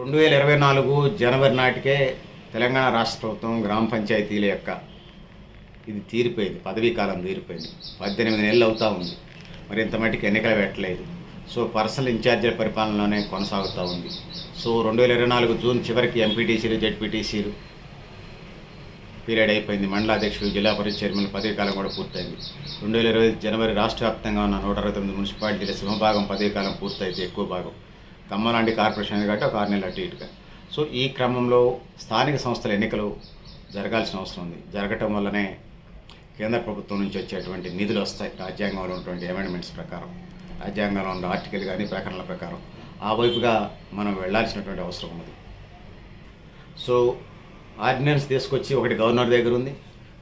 రెండు వేల ఇరవై నాలుగు జనవరి నాటికే తెలంగాణ రాష్ట్ర ప్రభుత్వం గ్రామ పంచాయతీల యొక్క ఇది తీరిపోయింది పదవీ కాలం తీరిపోయింది. పద్దెనిమిది నెలలు అవుతూ ఉంది. మరి ఇంత మటుకు ఎన్నికలు పెట్టలేదు. సో పర్సనల్ ఇన్ఛార్జీల పరిపాలనలోనే కొనసాగుతూ ఉంది. సో రెండు వేల ఇరవై నాలుగు జూన్ చివరికి ఎంపీటీసీలు జెడ్పీటీసీలు పీరియడ్ అయిపోయింది. మండల అధ్యక్షుడు జిల్లా పరిషత్ చైర్మన్ పదవీ కాలం కూడా పూర్తయింది. రెండు వేల ఇరవై జనవరి రాష్ట్ర వ్యాప్తంగా ఉన్న నూట అరవై తొమ్మిది మున్సిపాలిటీల సింహభాగం పదవీ కాలం పూర్తయితే ఎక్కువ భాగం ఖమ్మం కార్పొరేషన్ కాబట్టి ఒక ఆరు నెలలు అటు ఇటుగా. సో ఈ క్రమంలో స్థానిక సంస్థల ఎన్నికలు జరగాల్సిన అవసరం ఉంది. జరగటం వల్లనే కేంద్ర ప్రభుత్వం నుంచి వచ్చేటువంటి నిధులు వస్తాయి. రాజ్యాంగంలో ఉన్నటువంటి అమెండ్మెంట్స్ ప్రకారం రాజ్యాంగంలో ఉన్న ఆర్టికల్ కానీ ప్రకటనల ప్రకారం. ఆ వైపుగా మనం వెళ్ళాల్సినటువంటి అవసరం ఉంది సో ఆర్డినెన్స్ తీసుకొచ్చి ఒకటి గవర్నర్ దగ్గర ఉంది.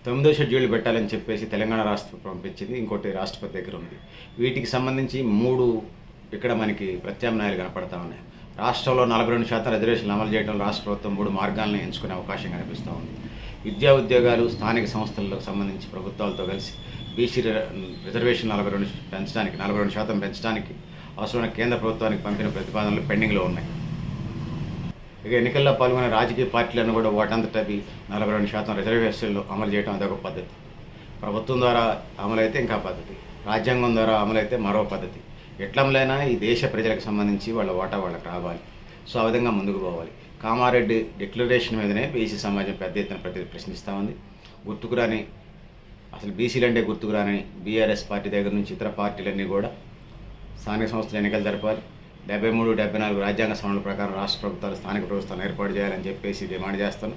తొమ్మిదో షెడ్యూల్ పెట్టాలని చెప్పేసి తెలంగాణ రాష్ట్ర పంపించింది. ఇంకోటి రాష్ట్రపతి దగ్గర ఉంది. వీటికి సంబంధించి మూడు ఇక్కడ మనకి ప్రత్యామ్నాయాలు కనపడతా ఉన్నాయి. రాష్ట్రంలో నలభై రెండు శాతం రిజర్వేషన్లు అమలు చేయడం రాష్ట్ర ప్రభుత్వం మూడు మార్గాలను ఎంచుకునే అవకాశం కనిపిస్తూ ఉంది. విద్యా ఉద్యోగాలు స్థానిక సంస్థలకు సంబంధించి ప్రభుత్వాలతో కలిసి బీసీ రి- రిజర్వేషన్ నలభై రెండు పెంచడానికి నలభై రెండు శాతం పెంచడానికి అవసరమైన కేంద్ర ప్రభుత్వానికి పంపిన ప్రతిపాదనలు పెండింగ్లో ఉన్నాయి. ఇక ఎన్నికల్లో పాల్గొనే రాజకీయ పార్టీలను కూడా ఓటంతటవి నలభై రెండు శాతం రిజర్వేషన్లు అమలు చేయడం అదొక పద్ధతి. ప్రభుత్వం ద్వారా అమలైతే ఇంకా పద్ధతి. రాజ్యాంగం ద్వారా అమలైతే మరో పద్ధతి. ఎట్లంలైనా ఈ దేశ ప్రజలకు సంబంధించి వాళ్ళ వాటా వాళ్ళకి రావాలి. సో ఆ విధంగా ముందుకు పోవాలి. కామారెడ్డి డిక్లరేషన్ మీదనే బీసీ సమాజం పెద్ద ఎత్తున ప్రతి ప్రశ్నిస్తూ ఉంది. గుర్తుకురాని అసలు బీసీలు అంటే గుర్తుకురాని బీఆర్ఎస్ పార్టీ దగ్గర నుంచి ఇతర పార్టీలన్నీ కూడా స్థానిక సంస్థలు ఎన్నికలు జరపాలి డెబ్బై మూడు డెబ్బై నాలుగు రాజ్యాంగ సవరణల ప్రకారం రాష్ట్ర ప్రభుత్వాలు స్థానిక ప్రభుత్వాలను ఏర్పాటు చేయాలని చెప్పేసి డిమాండ్ చేస్తాను.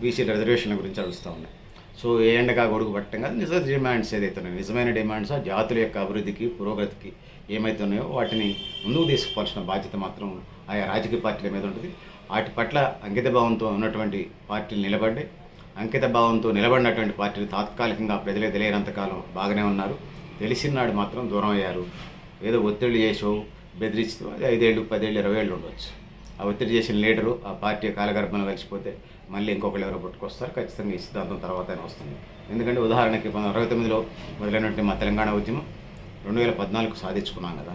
బీసీ రిజర్వేషన్ల గురించి అడుగుతూ ఉన్నాయి సో ఏ ఎండగా గొడుగు పట్టడం కాదు నిజ డిమాండ్స్ ఏదైతే ఉన్నాయో నిజమైన డిమాండ్స్ ఆ జాతుల యొక్క అభివృద్ధికి పురోగతికి ఏమైతే ఉన్నాయో వాటిని ముందుకు తీసుకుపోవాల్సిన బాధ్యత మాత్రం ఆయా రాజకీయ పార్టీల మీద ఉంటుంది. వాటి పట్ల అంకిత భావంతో ఉన్నటువంటి పార్టీలు నిలబడ్డాయి. అంకిత భావంతో నిలబడినటువంటి పార్టీలు తాత్కాలికంగా ప్రజలే తెలియనంతకాలం బాగానే ఉన్నారు. తెలిసినాడు మాత్రం దూరం అయ్యారు. ఏదో ఒత్తిడి చేసో బెదిరిస్తూ అది ఐదేళ్ళు పదేళ్ళు ఇరవై ఏళ్ళు ఉండవచ్చు ఆ ఒత్తిడి చేసిన లీడరు ఆ పార్టీ కాలగర్భంలో కలిసిపోతే మళ్ళీ ఇంకొకళ్ళు ఎవరో పట్టుకొస్తారు ఖచ్చితంగా ఈ సిద్ధాంతం తర్వాతనే వస్తుంది. ఎందుకంటే ఉదాహరణకి పంతొమ్మిది అరవై తొమ్మిదిలో మొదలైనటువంటి మా తెలంగాణ ఉద్యమం రెండు వేల పద్నాలుగు సాధించుకున్నాం కదా.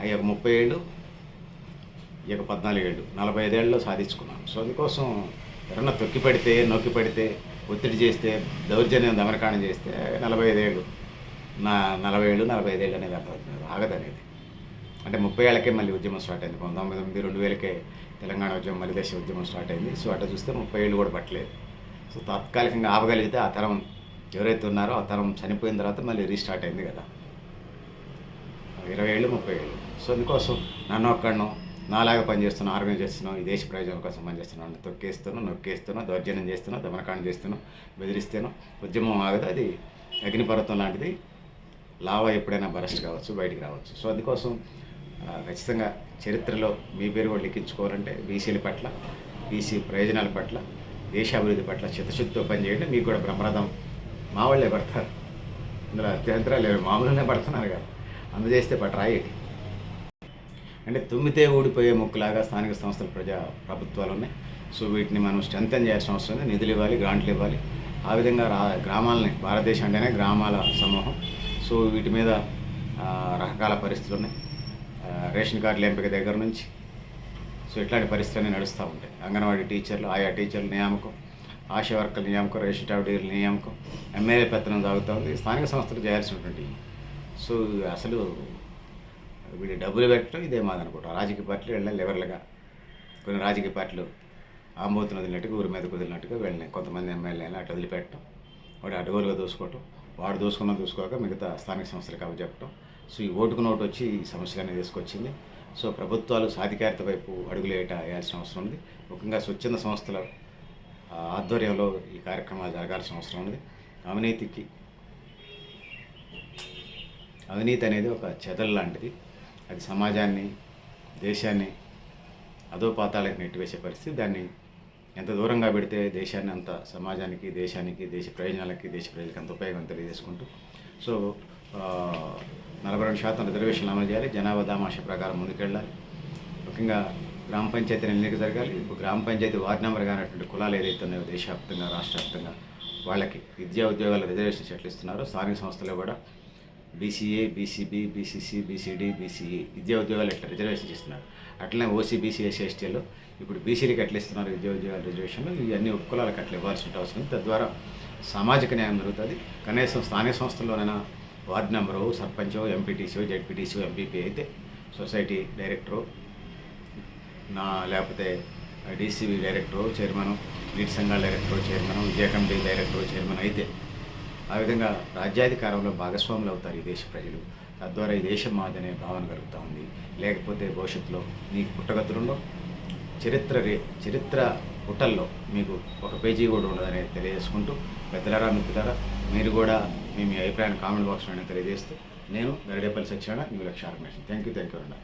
అవి ఒక ముప్పై ఏళ్ళు ఈ యొక్క పద్నాలుగు ఏళ్ళు నలభై ఐదేళ్ళలో సాధించుకున్నాం. సో అందుకోసం ఎవరన్నా తొక్కి పెడితే నొక్కి పెడితే ఒత్తిడి చేస్తే దౌర్జన్యం దమనకాండం చేస్తే నలభై ఐదేళ్ళు నా నలభై ఏళ్ళు నలభై ఐదేళ్ళు అనేది అర్థమవుతుంది ఆగదనేది. అంటే ముప్పై ఏళ్ళకే మళ్ళీ ఉద్యమం స్టార్ట్ అయింది. పంతొమ్మిది తొమ్మిది రెండు వేలకే తెలంగాణ ఉద్యమం మళ్ళీ దేశ ఉద్యమం స్టార్ట్ అయింది. సో అట్లా చూస్తే ముప్పై ఏళ్ళు కూడా పట్టలేదు. సో తాత్కాలికంగా ఆపగలిగితే ఆ తరం ఎవరైతే ఉన్నారో ఆ తరం చనిపోయిన తర్వాత మళ్ళీ రీస్టార్ట్ అయింది కదా. ఇరవై ఏళ్ళు ముప్పై ఏళ్ళు. సో అందుకోసం నన్ను ఒక్కడను నాలాగా పనిచేస్తున్నా ఆర్గనైజ్ చేస్తున్నాం ఈ దేశ ప్రయోజనం కోసం పనిచేస్తున్నాను తొక్కేస్తున్నాను నొక్కేస్తున్నాం దౌర్జన్యం చేస్తున్నాం దమనకాండం చేస్తున్నాం బెదిరిస్తాను ఉద్యమం ఆగదు. అది అగ్నిపర్వతం లాంటిది. లావా ఎప్పుడైనా బరస్ట్ కావచ్చు బయటికి రావచ్చు. సో అందుకోసం ఖచ్చితంగా చరిత్రలో మీ పేరు కూడా లిఖించుకోవాలంటే బీసీల పట్ల బీసీ ప్రయోజనాల పట్ల దేశాభివృద్ధి పట్ల చిత్తశుద్ధితో పనిచేయండి. మీకు కూడా బ్రహ్మరథం మా వాళ్ళే పడతారు. ఇందులో అత్యంతరాలు లేవు మామూలునే పడుతున్నారు కదా. అందజేస్తే పట్ట అంటే తుమ్మితే ఊడిపోయే ముక్కులాగా స్థానిక సంస్థల ప్రజా ప్రభుత్వాలు ఉన్నాయి. సో వీటిని మనం స్ట్రెంథన్ చేయాల్సిన అవసరం ఉంది నిధులు ఇవ్వాలి గ్రాంట్లు ఇవ్వాలి. ఆ విధంగా రా గ్రామాలని భారతదేశం అంటేనే గ్రామాల సమూహం. సో వీటి మీద రకరకాల పరిస్థితులు ఉన్నాయి. రేషన్ కార్డుల ఎంపిక దగ్గర నుంచి. సో ఇట్లాంటి పరిస్థితులన్నీ నడుస్తూ ఉంటాయి. అంగన్వాడీ టీచర్లు ఆయా టీచర్ల నియామకం ఆశా వర్కర్ల నియామకం రేషన్ టాబ్డీల నియామకం ఎమ్మెల్యే పెత్తనం తాగుతూ ఉంది. స్థానిక సంస్థలు చేయాల్సినటువంటి సో అసలు వీడి డబ్బులు పెట్టడం ఇదే మాదనుకుంటాం రాజకీయ పార్టీలు వెళ్ళాలి లెవర్లుగా కొన్ని రాజకీయ పార్టీలు ఆంబోతులు వదిలినట్టుగా ఊరి మీద కుదిలినట్టుగా వెళ్ళినాయి. కొంతమంది ఎమ్మెల్యేలు అటు వదిలిపెట్టడం వాడు అడుగులుగా దూసుకోవటం వాడు దూసుకున్న దూసుకోక మిగతా స్థానిక సంస్థలకు అవి చెప్పడం సో ఈ ఓటుకు నోటు వచ్చి ఈ సమస్యలన్నీ తీసుకొచ్చింది. సో ప్రభుత్వాలు సాధికారిత వైపు అడుగులేట వేయాల్సిన అవసరం ఉంది. ముఖ్యంగా స్వచ్ఛంద సంస్థల ఆధ్వర్యంలో ఈ కార్యక్రమాలు జరగాల్సిన అవసరం ఉంది. అవినీతికి అవినీతి అనేది ఒక చెదల్ లాంటిది. అది సమాజాన్ని దేశాన్ని అధోపాతాలకు నెట్టివేసే పరిస్థితి. దాన్ని ఎంత దూరంగా పెడితే దేశాన్ని అంత సమాజానికి దేశానికి దేశ ప్రయోజనాలకి దేశ ప్రజలకు అంత ఉపయోగం తెలియజేసుకుంటూ. సో నలభై రెండు శాతం రిజర్వేషన్లు అమలు చేయాలి. జనాభా దామాష ప్రకారం ముందుకెళ్ళాలి. ముఖ్యంగా గ్రామ పంచాయతీ ఎన్నిక జరగాలి. ఇప్పుడు గ్రామ పంచాయతీ వార్డు నెంబర్ కానటువంటి కులాలు ఏదైతే ఉన్నాయో దేశవ్యాప్తంగా రాష్ట్ర వ్యాప్తంగా వాళ్ళకి విద్యా ఉద్యోగాల రిజర్వేషన్ ఎట్లా ఇస్తున్నారో స్థానిక సంస్థలు కూడా BCA BCB BCC BCD BCE విద్యా ఉద్యోగాలు ఎట్లా రిజర్వేషన్ ఇస్తున్నారు అట్లనే ఓసీ బీసీ ఎస్సీ ఎస్టీలో ఇప్పుడు బీసీలకు ఎట్లా ఇస్తున్నారు విద్యా ఉద్యోగాల రిజర్వేషన్లు. ఇవన్నీ ఉపకులాలకు అట్లా ఇవ్వాల్సి అవసరం. తద్వారా సామాజిక న్యాయం జరుగుతుంది. కనీసం స్థానిక సంస్థల్లోనైనా వార్డు నెంబరు సర్పంచో ఎంపీటీసీ జెడ్పీటీసీ ఎంపీపీ అయితే సొసైటీ డైరెక్టరు. నా లేకపోతే డీసీబీ డైరెక్టరు చైర్మన్ నీటి సంఘాల director chairman Vijaya committee director chairman అయితే ఆ విధంగా రాజ్యాధికారంలో భాగస్వాములు అవుతారు ఈ దేశ ప్రజలు. తద్వారా ఈ దేశం మాదనే భావన కలుగుతూ ఉంది. లేకపోతే భవిష్యత్తులో నీకు పుట్టగతులుండో చరిత్ర రే చరిత్ర హోటల్లో మీకు ఒక పేజీ కూడా ఉండదనేది తెలియజేసుకుంటూ పెద్దలరా మిత్రులారా మీరు కూడా మీ మీ అభిప్రాయాన్ని కామెంట్ బాక్స్లో తెలియజేస్తూ నేను Garidepalli Satyanarayana new Lakshya organisation thank you thank you అండి